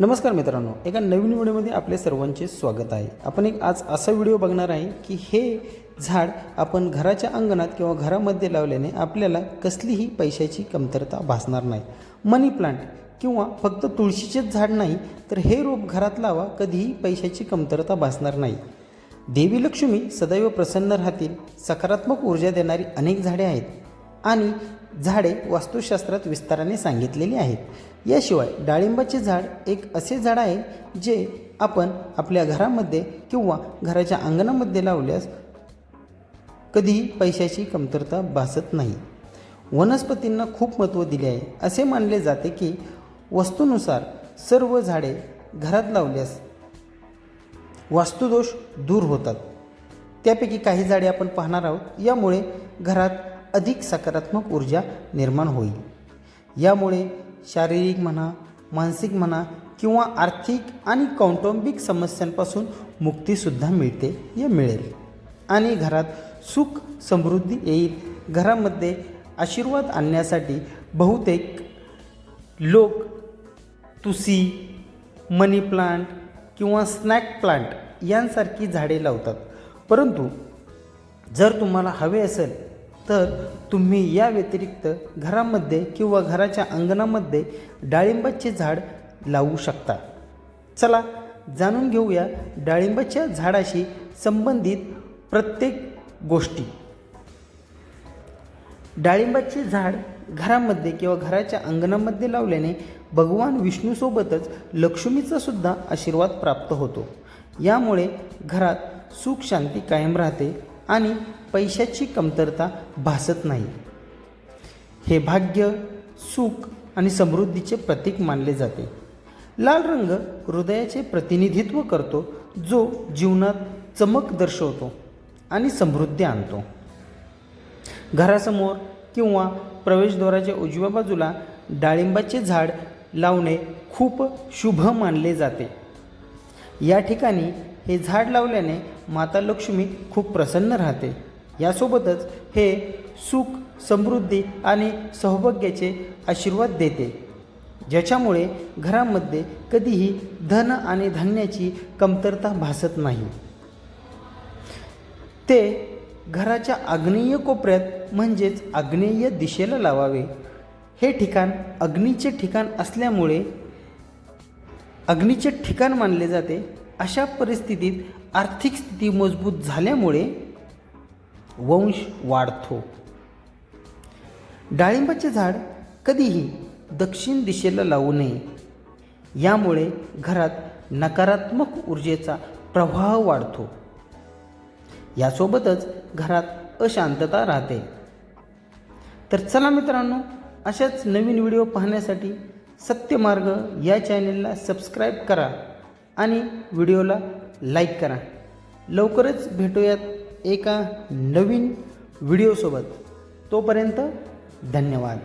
नमस्कार मित्रांनो एका नवीन व्हिडिओमध्ये आपले सर्वांचे स्वागत आहे. आपण एक आज असा व्हिडिओ बघणार आहे की हे झाड आपण घराच्या अंगणात किंवा घरामध्ये लावल्याने आपल्याला कसलीही पैशाची कमतरता भासणार नाही. मनी प्लांट किंवा फक्त तुळशीचेच झाड नाही तर हे रोप घरात लावा कधीही पैशाची कमतरता भासणार नाही. देवी लक्ष्मी सदैव प्रसन्न राहतील सकारात्मक ऊर्जा देणारी अनेक झाडे आहेत. आणि झाडे वास्तुशास्त्रात विस्ताराने सांगितलेली आहेत. याशिवाय डाळिंबाचे झाड एक असे झाड आहे जे आपण आपल्या घरामध्ये किंवा घराच्या अंगणामध्ये लावल्यास कधीही पैशाची कमतरता भासत नाही. वनस्पतींना खूप महत्त्व दिले आहे. असे मानले जाते की वस्तूनुसार सर्व झाडे घरात लावल्यास वास्तुदोष दूर होतात. त्यापैकी काही झाडे आपण पाहणार आहोत. यामुळे घरात अधिक सकारात्मक ऊर्जा निर्माण होईल. यामुळे शारीरिक म्हणा मानसिक म्हणा किंवा आर्थिक आणि कौटुंबिक समस्यांपासून मुक्तीसुद्धा मिळते या मिळेल. आणि घरात सुख समृद्धी येईल. घरामध्ये आशीर्वाद आणण्यासाठी बहुतेक लोक तुसी मनी प्लांट किंवा स्नॅक प्लांट यांसारखी झाडे लावतात. परंतु जर तुम्हाला हवे असेल तर तुम्ही या व्यतिरिक्त घरामध्ये किंवा घराच्या अंगणामध्ये डाळिंबाचे झाड लावू शकता. चला जाणून घेऊया डाळिंबाच्या झाडाशी संबंधित प्रत्येक गोष्टी. डाळिंबाचे झाड घरामध्ये किंवा घराच्या अंगणामध्ये लावल्याने भगवान विष्णूसोबतच लक्ष्मीचा सुद्धा आशीर्वाद प्राप्त होतो. यामुळे घरात सुख शांती कायम राहते. आणि पैशाची कमतरता भासत नाही. हे भाग्य सुख आणि समृद्धीचे प्रतीक मानले जाते. लाल रंग हृदयाचे प्रतिनिधित्व करतो जो जीवनात चमक दर्शवतो आणि समृद्धी आणतो. घरासमोर किंवा प्रवेशद्वाराच्या उजव्या बाजूला डाळिंबाचे झाड लावणे खूप शुभ मानले जाते. या ठिकाणी हे झाड लावल्याने माता लक्ष्मी खूप प्रसन्न राहते. यासोबतच हे सुख समृद्धी आणि सौभाग्याचे आशीर्वाद देते. ज्याच्यामुळे घरामध्ये कधीही धन आणि धान्याची कमतरता भासत नाही. ते घराच्या आग्नेय कोपऱ्यात म्हणजेच आग्नेय दिशेला लावावे. हे ठिकाण अग्नीचे ठिकाण असल्यामुळे अग्नीचे ठिकाण मानले जाते. अशा परिस्थितीत आर्थिक स्थिती मजबूत झाल्यामुळे वंश वाढतो. डाळिंबाचे झाड कधीही दक्षिण दिशेला लावू नये. यामुळे घरात नकारात्मक ऊर्जेचा प्रवाह वाढतो. यासोबतच घरात अशांतता राहते. तर चला मित्रांनो अशाच नवीन व्हिडिओ पाहण्यासाठी सत्यमार्ग या चॅनेलला सबस्क्राईब करा. आणि व्हिडिओला लाईक करा. लवकरच भेटूयात एका नवीन व्हिडिओसोबत. तोपर्यंत धन्यवाद.